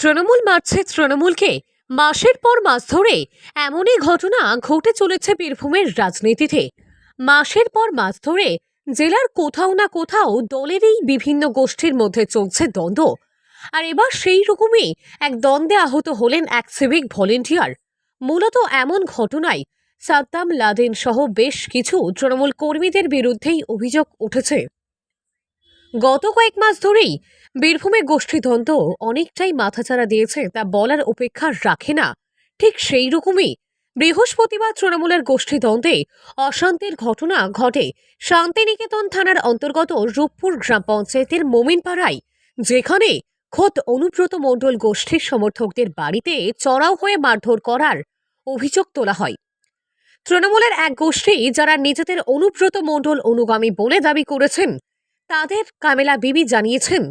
তৃণমূল মারছে তৃণমূলকে। মাসের পর মাস ধরে এমনই ঘটনা ঘটে চলেছে বীরভূমের রাজনীতিতে। মাসের পর মাস ধরে জেলার কোথাও না কোথাও দলেরই বিভিন্ন গোষ্ঠীর মধ্যে চলছে দ্বন্দ্ব। আর এবার সেই রকমই এক দ্বন্দ্বে আহত হলেন এক সিভিক ভলেন্টিয়ার মূলত এমন ঘটনায় সাদ্দাম লাদেন সহ বেশ কিছু তৃণমূল কর্মীদের বিরুদ্ধেই অভিযোগ উঠেছে। গত কয়েক মাস ধরেই বীরভূমে গোষ্ঠীদ্বন্দ্ব অনেকটাই মাথাচাড়া দিয়েছে তা বলার অপেক্ষা রাখে না। ঠিক সেই রকমই বৃহস্পতিবার তৃণমূলের গোষ্ঠীদ্বন্দ্বে অশান্তির ঘটনা ঘটে শান্তিনিকেতন থানার অন্তর্গত রূপপুর গ্রাম পঞ্চায়েতের মোমিনপাড়ায়, যেখানে খোদ অনুব্রত মণ্ডল গোষ্ঠীর সমর্থকদের বাড়িতে চড়াও হয়ে মারধর করার অভিযোগ তোলা হয়। তৃণমূলের এক গোষ্ঠী যারা নিজেদের অনুব্রত মণ্ডল অনুগামী বলে দাবি করেছেন, তাদের কামেলা বিবি জানিয়েছেন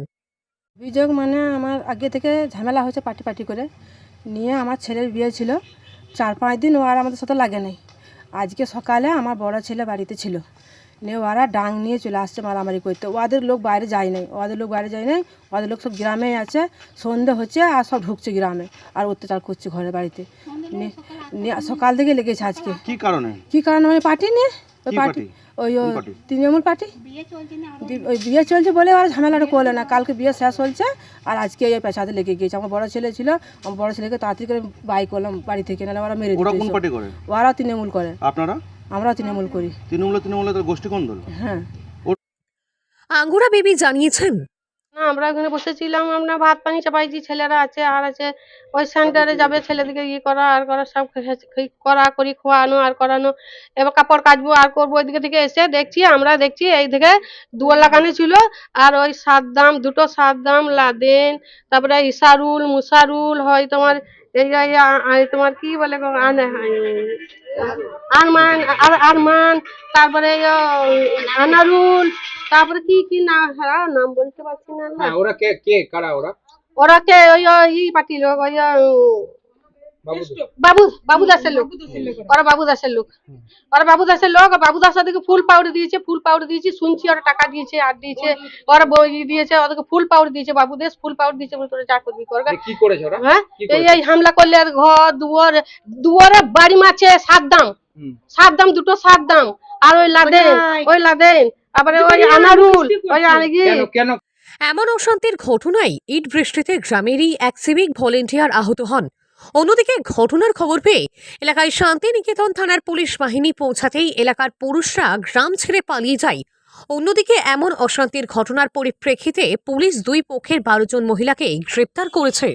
অভিযোগ মানে আমার আগে থেকে ঝামেলা হয়েছে পার্টি পার্টি করে। নিয়ে আমার ছেলের বিয়ে ছিল। চার পাঁচ দিন ও আর আমাদের সাথে লাগে নাই। আজকে সকালে আমার বড় ছেলে বাড়িতে ছিল। নিয়ে ওরা ডাং নিয়ে চলে আসছে মারামারি করতে। ওদের লোক বাইরে যায় নাই। ওদের লোক বাইরে যায় নাই। ওদের লোক সব গ্রামেই আছে। সন্ধে হচ্ছে আর সব ঢুকছে গ্রামে। আর অত্যাচার করছে ঘরের বাড়িতে। সকাল থেকে লেগেছে আজকে। কি কারণে? কি কারণে পার্টি নিয়ে পার্টি? ওই? তৃণমূল পার্টি? ওই বিয়ে চলছে বলে আর ঝামেলাটা করল না। কালকে বিয়ে শেষ হচ্ছে আর আজকে এই পেছাতে লেগে গিয়েছে। আমার বড় ছেলে ছিল আমার বড় ছেলেকে তাড়াতাড়ি করে বাই করলাম বাড়ি থেকে নাহলে ওরা মেরে ওরা তৃণমূল করে। আপনারা? আমরা তৃণমূল করি। তৃণমূল তৃণমূল গোষ্ঠী কোন দল? হ্যাঁ। আঙ্গুরা বেবি জানিয়েছেন না, আমরা ওখানে বসেছিলাম, আমরা ভাত পানি চাপাইছি, ছেলেরা আছে, আর আছে, ওই সেন্টারে যাবে ছেলেদিকে ইয়ে করা, আর করা, সব করা করি, খোয়ানো আর করানো। এবার কাপড় কাচবো আর করব, ওইদিকে থেকে এসে দেখছি, আমরা দেখছি, এই দিকে দুয়ার লাগানো ছিল, আর ওই সাদ্দাম দুটো সাদ্দাম লাদেন, তারপরে ইসারুল মুসারুল হয় তোমার, এই তোমার কি বলে আরমান আর- আরমান, তারপরে আনারুল তারপরে কি কি না হ্যাঁ নাম বলতে পারছি না। হ্যাঁ ওরা কে কে কারা ওরা? ওরা কে ওই ই লোক ওই বাবু বাবু বাবু দাসের লোক। ওরা বাবু দাসের লোক। ওরা বাবু দাসের লোক বাবু দাস ওদেরকে ফুল পাউডার দিয়েছে ফুল পাউডার দিয়েছে শুনছি ওরা টাকা দিয়েছে আর দিয়েছে ওরা বই দিয়েছে ওদেরকে ফুল পাউডার দিয়েছে বাবু দেশ ফুল পাউডার দিয়েছে বলে তোরা যা করবি করবে কি করেছে ওরা? হ্যাঁ? এই এই হামলা করলে আর ঘর দুয়ার দুয়ারে বাড়ি মারছে সাত দাম। সাত দাম দুটো সাত দাম। আর ওই লাদেন ওই লাদেন তারপরে ওই আনারুল ওই আনাগি কেন কেন? এমন অশান্তির ঘটনায় ইট বৃষ্টিতে গ্রামেরই এক সিভিক ভলেন্টিয়ার আহত হন। অন্যদিকে ঘটনার খবর পেয়ে এলাকায় শান্তিনিকেতন থানার পুলিশ বাহিনী পৌঁছাতেই এলাকার পুরুষরা গ্রাম ছেড়ে পালিয়ে যায়। অন্যদিকে এমন অশান্তির ঘটনার পরিপ্রেক্ষিতে পুলিশ দুই পক্ষের বারো জন মহিলাকে গ্রেপ্তার করেছে।